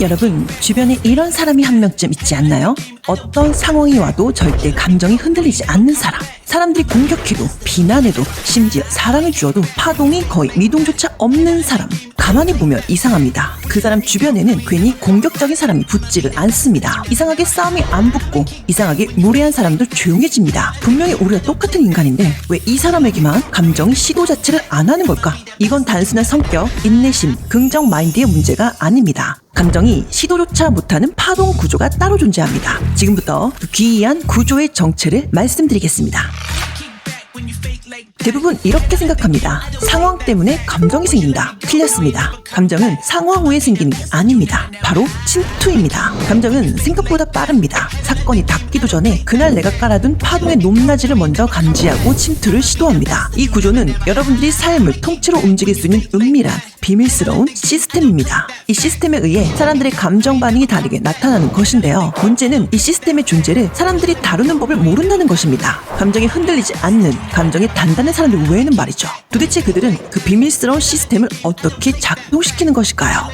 여러분, 주변에 이런 사람이 한 명쯤 있지 않나요? 어떤 상황이 와도 절대 감정이 흔들리지 않는 사람. 사람들이 공격해도, 비난해도, 심지어 사랑을 주어도 파동이 거의 미동조차 없는 사람. 가만히 보면 이상합니다. 그 사람 주변에는 괜히 공격적인 사람이 붙지를 않습니다. 이상하게 싸움이 안 붙고, 이상하게 무례한 사람도 조용해집니다. 분명히 우리가 똑같은 인간인데, 왜 이 사람에게만 감정의 시도 자체를 안 하는 걸까? 이건 단순한 성격, 인내심, 긍정 마인드의 문제가 아닙니다. 감정이 시도조차 못하는 파동 구조가 따로 존재합니다. 지금부터 그 기이한 구조의 정체를 말씀드리겠습니다. 대부분 이렇게 생각합니다. 상황 때문에 감정이 생긴다. 틀렸습니다. 감정은 상황 후에 생기는 게 아닙니다. 바로 침투입니다. 감정은 생각보다 빠릅니다. 사건이 닿기도 전에 그날 내가 깔아둔 파동의 높낮이를 먼저 감지하고 침투를 시도합니다. 이 구조는 여러분들이 삶을 통째로 움직일 수 있는 은밀한 비밀스러운 시스템입니다. 이 시스템에 의해 사람들의 감정 반응이 다르게 나타나는 것인데요. 문제는 이 시스템의 존재를 사람들이 다루는 법을 모른다는 것입니다. 감정이 흔들리지 않는, 감정이 단 단한 사람들 외에는 말이죠. 도대체 그들은 그 비밀스러운 시스템을 어떻게 작동시키는 것일까요?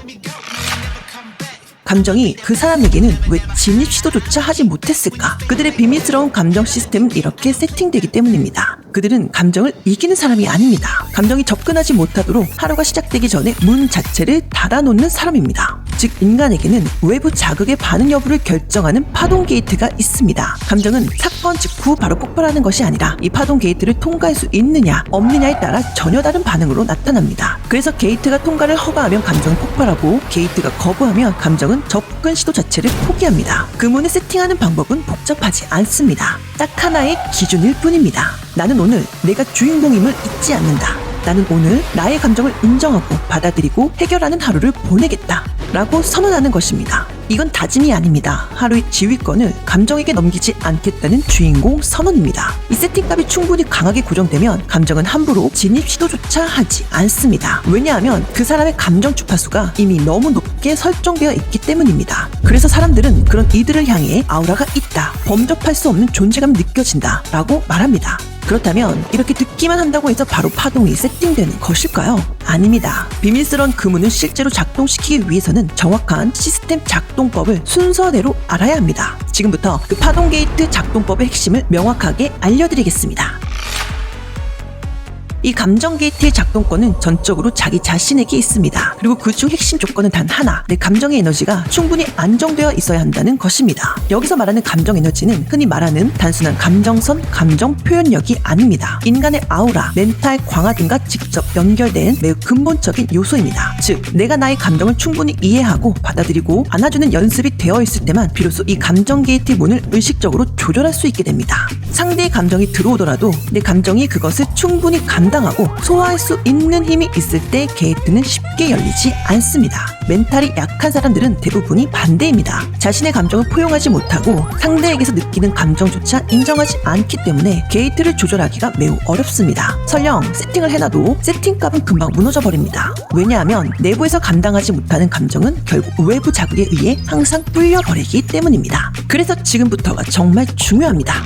감정이 그 사람에게는 왜 진입 시도조차 하지 못했을까? 그들의 비밀스러운 감정 시스템은 이렇게 세팅되기 때문입니다. 그들은 감정을 이기는 사람이 아닙니다. 감정이 접근하지 못하도록 하루가 시작되기 전에 문 자체를 닫아놓는 사람입니다. 즉 인간에게는 외부 자극의 반응 여부를 결정하는 파동 게이트가 있습니다. 감정은 사건 직후 바로 폭발하는 것이 아니라 이 파동 게이트를 통과할 수 있느냐 없느냐에 따라 전혀 다른 반응으로 나타납니다. 그래서 게이트가 통과를 허가하면 감정은 폭발하고 게이트가 거부하면 감정은 접근 시도 자체를 포기합니다. 그 문을 세팅하는 방법은 복잡하지 않습니다. 딱 하나의 기준일 뿐입니다. 나는 오늘 내가 주인공임을 잊지 않는다. 나는 오늘 나의 감정을 인정하고 받아들이고 해결하는 하루를 보내겠다. 라고 선언하는 것입니다. 이건 다짐이 아닙니다. 하루의 지휘권을 감정에게 넘기지 않겠다는 주인공 선언입니다. 이 세팅값이 충분히 강하게 고정되면 감정은 함부로 진입 시도조차 하지 않습니다. 왜냐하면 그 사람의 감정 주파수가 이미 너무 높게 설정되어 있기 때문입니다. 그래서 사람들은 그런 이들을 향해 아우라가 있다. 범접할 수 없는 존재감이 느껴진다. 라고 말합니다. 그렇다면 이렇게 듣기만 한다고 해서 바로 파동이 세팅되는 것일까요? 아닙니다. 비밀스러운 그문을 실제로 작동시키기 위해서는 정확한 시스템 작동법을 순서대로 알아야 합니다. 지금부터 그 파동 게이트 작동법의 핵심을 명확하게 알려드리겠습니다. 이 감정 게이트의 작동권은 전적으로 자기 자신에게 있습니다. 그리고 그중 핵심 조건은 단 하나. 내 감정의 에너지가 충분히 안정되어 있어야 한다는 것입니다. 여기서 말하는 감정 에너지는 흔히 말하는 단순한 감정선, 감정 표현력이 아닙니다. 인간의 아우라, 멘탈 광화 등과 직접 연결된 매우 근본적인 요소입니다. 즉, 내가 나의 감정을 충분히 이해하고 받아들이고 안아주는 연습이 되어 있을 때만 비로소 이 감정 게이트의 문을 의식적으로 조절할 수 있게 됩니다. 상대의 감정이 들어오더라도 내 감정이 그것을 충분히 감당하고 소화할 수 있는 힘이 있을 때 게이트는 쉽게 열리지 않습니다. 멘탈이 약한 사람들은 대부분이 반대입니다. 자신의 감정을 포용하지 못하고 상대에게서 느끼는 감정조차 인정하지 않기 때문에 게이트를 조절하기가 매우 어렵습니다. 설령 세팅을 해놔도 세팅값은 금방 무너져 버립니다. 왜냐하면 내부에서 감당하지 못하는 감정은 결국 외부 자극에 의해 항상 뚫려버리기 때문입니다. 그래서 지금부터가 정말 중요합니다.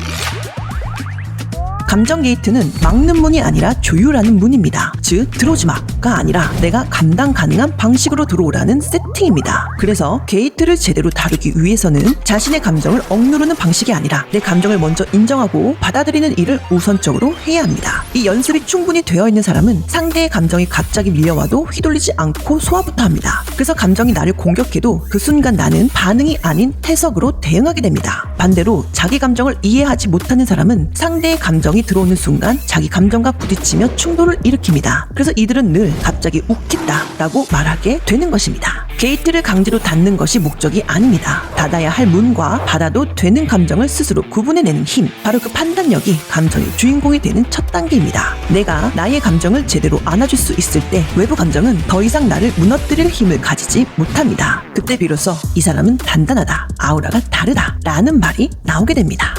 감정 게이트는 막는 문이 아니라 조율하는 문입니다. 즉, 들어오지 마가 아니라 내가 감당 가능한 방식으로 들어오라는 세팅입니다. 그래서 게이트를 제대로 다루기 위해서는 자신의 감정을 억누르는 방식이 아니라 내 감정을 먼저 인정하고 받아들이는 일을 우선적으로 해야 합니다. 이 연습이 충분히 되어 있는 사람은 상대의 감정이 갑자기 밀려와도 휘둘리지 않고 소화부터 합니다. 그래서 감정이 나를 공격해도 그 순간 나는 반응이 아닌 해석으로 대응하게 됩니다. 반대로 자기 감정을 이해하지 못하는 사람은 상대의 감정이 들어오는 순간 자기 감정과 부딪히며 충돌을 일으킵니다. 그래서 이들은 늘 갑자기 웃긴다 라고 말하게 되는 것입니다. 게이트를 강제로 닫는 것이 목적이 아닙니다. 닫아야 할 문과 닫아도 되는 감정을 스스로 구분해내는 힘. 바로 그 판단력이 감정의 주인공이 되는 첫 단계입니다. 내가 나의 감정을 제대로 안아줄 수 있을 때 외부 감정은 더 이상 나를 무너뜨릴 힘을 가지지 못합니다. 그때 비로소 이 사람은 단단하다, 아우라가 다르다 라는 말이 나오게 됩니다.